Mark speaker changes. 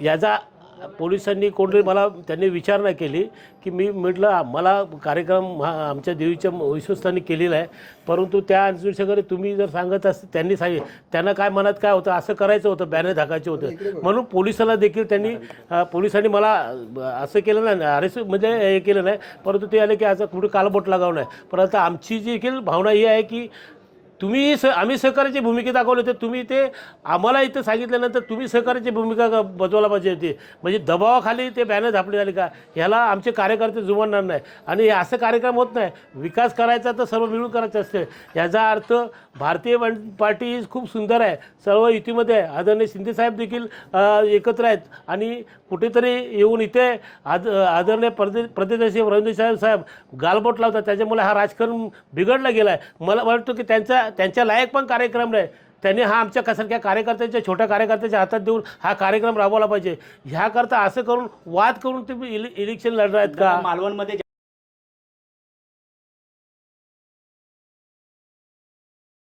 Speaker 1: याचा पोलिसांनी कोणतरी मला त्यांनी विचारणा केली की मी म्हटलं मला कार्यक्रम हा आमच्या देवीच्या विश्वस्तांनी केलेला आहे परंतु त्या अनुषंगाने तुम्ही जर सांगत असते त्यांनी सांगितलं. त्यांना काय मनात काय होतं? असं करायचं होतं बॅनर टाकायचे होतं. म्हणून पोलिसाला देखील त्यांनी पोलिसांनी मला असं केलं नाही अरेस्ट म्हणजे हे केलं नाही परंतु ते आले की असं कुठे कालबोट लागावं नाही. पण आता आमची जी देखील भावना ही आहे की तुम्ही स आम्ही सहकार्याची भूमिका दाखवली होती तुम्ही ते आम्हाला इथं सांगितल्यानंतर तुम्ही सहकार्याची भूमिका बजवायला पाहिजे होती. म्हणजे दबावाखाली ते बॅनर झापले झाले का? ह्याला आमचे कार्यकर्ते जुमानणार नाही. आणि हे असं कार्यक्रम होत नाही. विकास करायचा तर सर्व मिळून करायचं असते. याचा अर्थ भारतीय वन- पार्टी खूप सुंदर आहे. सर्व युतीमध्ये आहे. आदरणीय शिंदेसाहेब देखील एकत्र आहेत. आणि कुठेतरी येऊन इथे आद आदरणीय प्रदे प्रदेशाचे रवींद्र साहेब साहेब गालबोट लावतात. त्याच्यामुळे हा राजकारण बिघडला गेला आहे मला वाटतं की त्यांचा त्यांच्या लायक पण कार्यक्रम नाही त्यांनी हा आमच्या कसारख्या कार्यकर्त्यांच्या छोट्या कार्यकर्त्याच्या हातात देऊन हा कार्यक्रम राबवला पाहिजे. ह्याकरता असं करून वाद करून तुम्ही इले इलेक्शन लढणार आहेत का?
Speaker 2: मालवणमध्ये